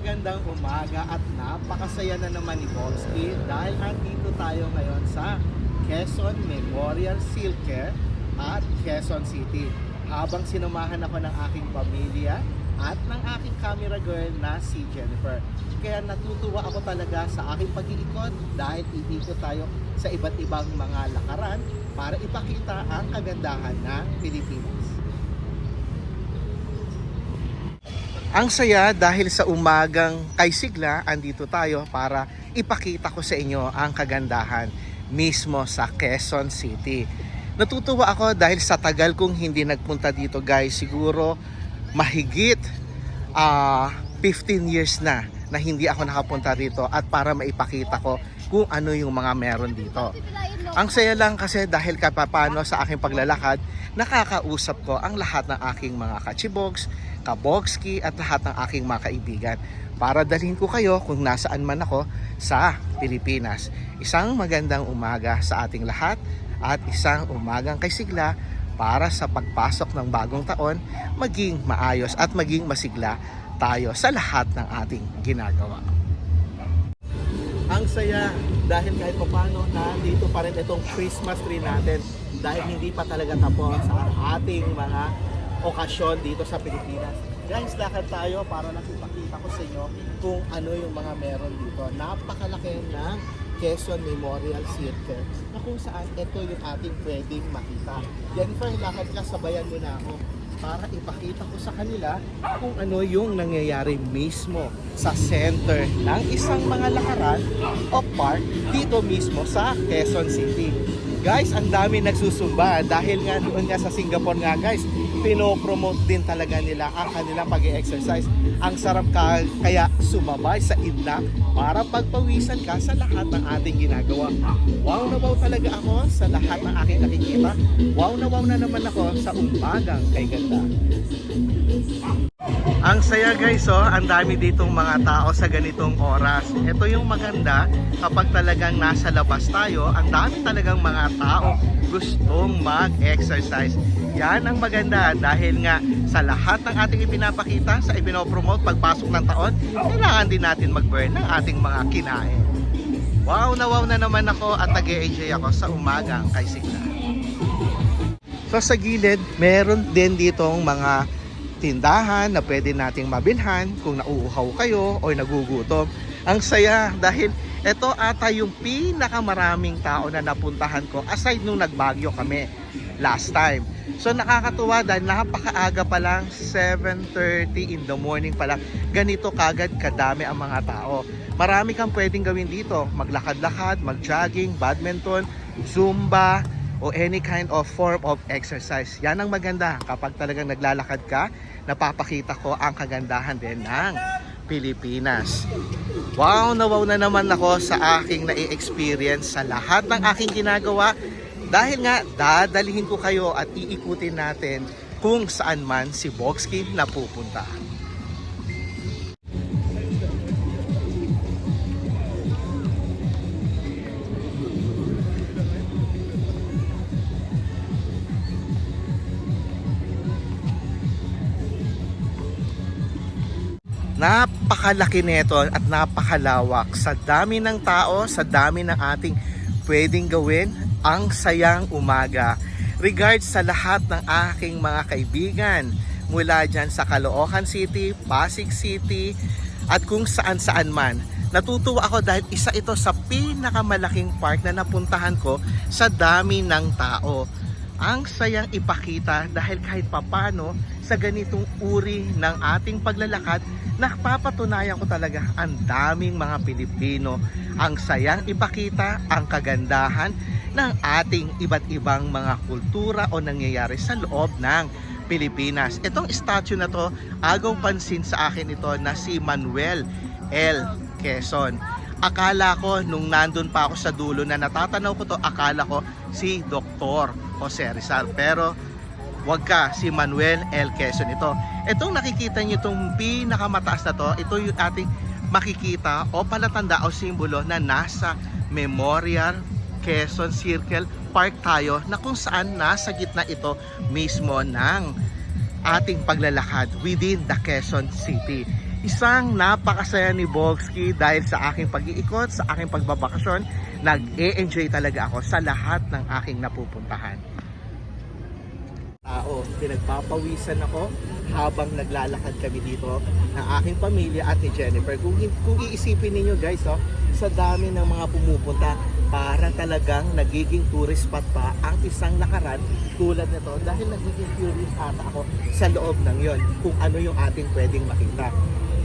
Magandang umaga at napakasaya na naman ni Bomski dahil nandito tayo ngayon sa Quezon Memorial Care at Quezon City. Habang sinamahan ako ng aking pamilya at ng aking camera girl na si Jennifer. Kaya natutuwa ako talaga sa aking pag-iikot dahil iikot tayo sa iba't ibang mga lakaran para ipakita ang kagandahan ng Pilipinas. Ang saya dahil sa umagang kay Sigla, andito tayo para ipakita ko sa inyo ang kagandahan mismo sa Quezon City. Natutuwa ako dahil sa tagal kong hindi nagpunta dito guys, siguro mahigit ah 15 years na na hindi ako nakapunta dito at para maipakita ko kung ano yung mga meron dito. Ang saya lang kasi dahil kapapano sa aking paglalakad, nakakausap ko ang lahat ng aking mga kachibogs, kabogski at lahat ng aking mga kaibigan para dalhin ko kayo kung nasaan man ako sa Pilipinas. Isang magandang umaga sa ating lahat at isang umagang kay sigla para sa pagpasok ng bagong taon maging maayos at maging masigla tayo sa lahat ng ating ginagawa. Ang saya dahil kahit paano na dito pa rin itong Christmas tree natin dahil hindi pa talaga tapos ang ating mga okasyon dito sa Pilipinas. Guys, lakad tayo para lang ipakita ko sa inyo kung ano yung mga meron dito. Napakalaki ng Quezon Memorial Circle na kung saan ito yung ating pwedeng makita. Jennifer, lakad ka, sabayan mo na ako para ipakita ko sa kanila kung ano yung nangyayari mismo sa center ng isang mga lakaran o park dito mismo sa Quezon City. Guys, ang dami nagsusumba dahil nga doon nga sa Singapore nga guys, pinopromote din talaga nila ang kanilang pag exercise Ang sarap ka, kaya sumabay sa inla para pagpawisan ka sa lahat ng ating ginagawa. Wow na wow talaga ako sa lahat ng aking nakikita. Wow na wow na naman ako sa umagang kay ganda. Ang saya guys, oh, ang dami ditong mga tao sa ganitong oras. Ito yung maganda kapag talagang nasa labas tayo, ang dami talagang mga tao gustong mag-exercise. Yan ang maganda dahil nga sa lahat ng ating ipinapakita, sa ipinopromote pagpasok ng taon, kailangan din natin mag-burn ng ating mga kinain. Wow na wow na naman ako at nag enjoy ako sa umagang kay Sigla. So sa gilid, meron din ditong mga tindahan na pwede nating mabilhan kung nauuhaw kayo o nagugutom. Ang saya dahil ito ata yung pinakamaraming tao na napuntahan ko aside nung nagbagyo kami last time. So nakakatuwa dahil napakaaga pa lang 7.30 in the morning pa lang ganito kagad kadami ang mga tao. Marami kang pwedeng gawin dito. Maglakad-lakad, mag-jogging, badminton, zumba, o any kind of form of exercise. Yan ang maganda kapag talagang naglalakad ka, napapakita ko ang kagandahan din ng Pilipinas. Wow na wow na naman ako sa aking nai-experience sa lahat ng aking ginagawa dahil nga dadalhin ko kayo at iikutin natin kung saan man si Boxky napupunta. Napakalaki nito at napakalawak sa dami ng tao, sa dami ng ating pwedeng gawin ang sayang umaga. Regards sa lahat ng aking mga kaibigan mula dyan sa Caloocan City, Pasig City, at kung saan saan man. Natutuwa ako dahil isa ito sa pinakamalaking park na napuntahan ko sa dami ng tao. Ang sayang ipakita dahil kahit papano sa ganitong uri ng ating paglalakad, napapatunayan ko talaga ang daming mga Pilipino. Ang sayang ipakita ang kagandahan ng ating iba't ibang mga kultura o nangyayari sa loob ng Pilipinas. Itong statue na to, agaw pansin sa akin ito na si Manuel L. Quezon. Akala ko nung nandun pa ako sa dulo na natatanaw ko to, akala ko si Dr. Jose Rizal. Pero wag ka, si Manuel L. Quezon ito. Itong nakikita niyo itong pinakamataas na to, ito yung ating makikita o palatanda o simbolo na nasa Memorial Quezon Circle Park tayo na kung saan nasa gitna ito mismo ng ating paglalakad within the Quezon City. Isang napakasaya ni Bogsky dahil sa aking pag-iikot, sa aking pagbabakasyon, nag-e-enjoy talaga ako sa lahat ng aking napupuntahan. Tao, pinagpapawisan ako habang naglalakad kami dito ng aking pamilya at ni Jennifer. Kung, kung iisipin ninyo guys, oh, sa dami ng mga pumupunta, para talagang nagiging tourist spot pa ang isang lakaran tulad nito dahil nagiging curious ata ako sa loob ng yon kung ano yung ating pwedeng makita.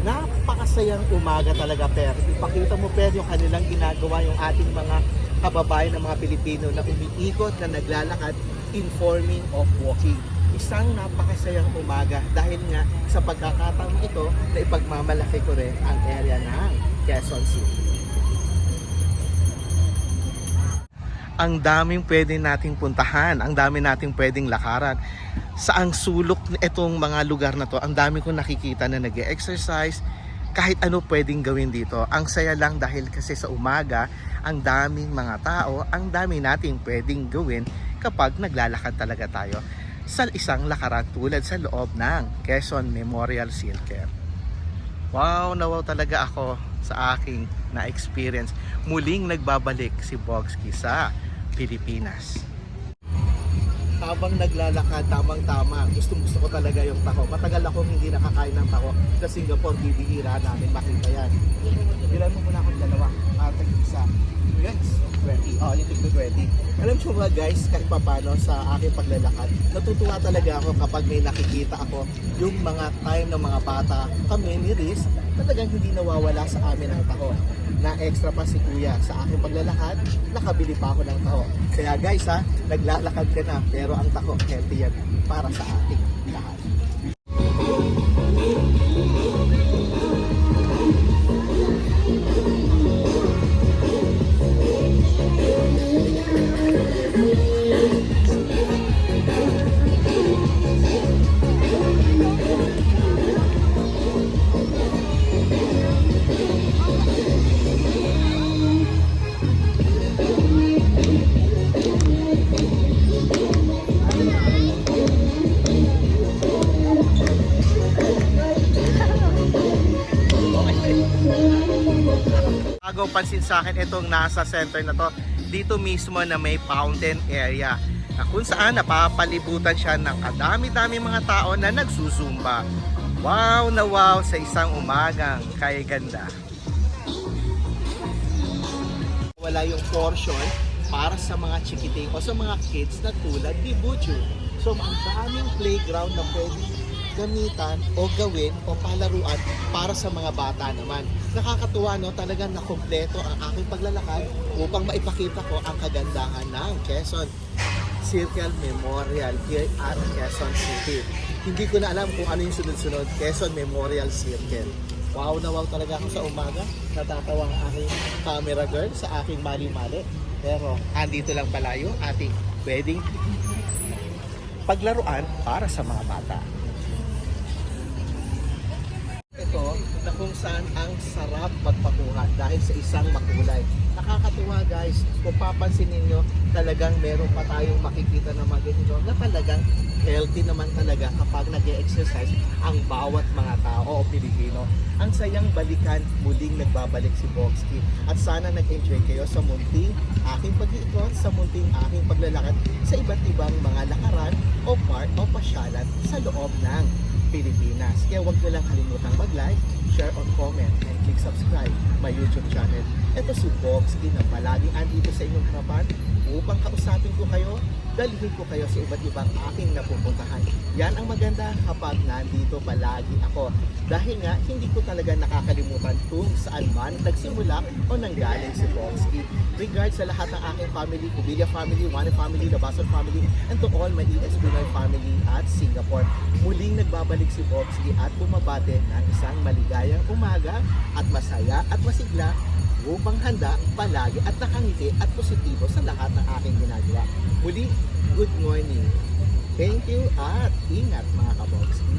Napakasayang umaga talaga per. Ipakita mo per yung kanilang ginagawa yung ating mga kababayan ng mga Pilipino na umiikot na naglalakad informing of walking. Isang napakasayang umaga dahil nga sa pagkakataon ito na ipagmamalaki ko rin ang area ng Quezon City. Ang daming pwede nating puntahan, ang dami nating pwedeng lakaran. Sa ang sulok itong mga lugar na to, ang dami kong nakikita na nag exercise kahit ano pwedeng gawin dito. Ang saya lang dahil kasi sa umaga, ang daming mga tao, ang dami nating pwedeng gawin kapag naglalakad talaga tayo sa isang lakaran tulad sa loob ng Quezon Memorial Circle. Wow, nawaw talaga ako sa aking na-experience. Muling nagbabalik si Bogsky sa Pilipinas. Habang naglalakad, tamang-tama, gustong gusto ko talaga yung taho. Matagal akong hindi nakakain ng taho. Sa Singapore, bibihira namin makita yan. Bilan mo muna akong dalawa. At isa. Yes, 20. Oh, yung tigno 20. Alam mo ba guys, kahit pa paano sa aking paglalakad, natutuwa talaga ako kapag may nakikita ako yung mga time ng mga bata, kami ni Riz, talagang hindi nawawala sa amin ang taho. Na extra pa si Kuya sa aking paglalakad, nakabili pa ako ng taho. Kaya guys ha, naglalakad ka na, pero ang taho, healthy yan para sa ating lahat. Agaw pansin sa akin itong nasa center na to dito mismo na may fountain area na kung saan napapalibutan siya ng kadami-dami mga tao na nagsusumba. Wow na wow sa isang umagang kay ganda. Wala yung portion para sa mga chikiting o sa mga kids na tulad ni Buju. So ang daming playground na pwede gamitan o gawin o palaruan para sa mga bata naman. Nakakatuwa no, talagang nakompleto ang aking paglalakad upang maipakita ko ang kagandahan ng Quezon Circle Memorial here at Quezon City. Hindi ko na alam kung ano yung sunod-sunod, Quezon Memorial Circle. Wow na wow talaga ako sa umaga. Natatawa ang aking camera girl sa aking mali-mali. Pero andito lang pala yung ating pwedeng paglaruan para sa mga bata kung saan ang sarap magpakuha dahil sa isang makulay. Nakakatuwa guys, kung papansin ninyo, talagang meron pa tayong makikita na mga ganito na talagang healthy naman talaga kapag nag exercise ang bawat mga tao o Pilipino. Ang sayang balikan, muling nagbabalik si Bogsky. At sana nag-enjoy kayo sa munting aking pag-iikot, sa munting aking paglalakad sa iba't ibang mga lakaran o part o pasyalan sa loob ng Pilipinas. Kaya huwag nyo lang kalimutang mag-like, share or comment, and click subscribe my YouTube channel. Ito si Bogsky na palaging andito sa inyong harapan upang kausapin ko kayo, dalhin ko kayo sa iba't ibang aking napupuntahan. Yan ang maganda kapag nandito palagi ako. Dahil nga, hindi ko talaga nakakalimutan kung saan man nagsimula o nanggaling si Bogsky. Regards sa lahat ng aking family, Kubilia family, Wane family, Labason family, and to all my ES Pinoy family at Singapore. Muling nagbabalik si Bogsky at bumabate ng isang maligayang umaga at masaya at masigla upang handa palagi at nakangiti at positibo sa lahat ng aking ginagawa. Muli, good morning. Thank you at ingat mga kabogsky.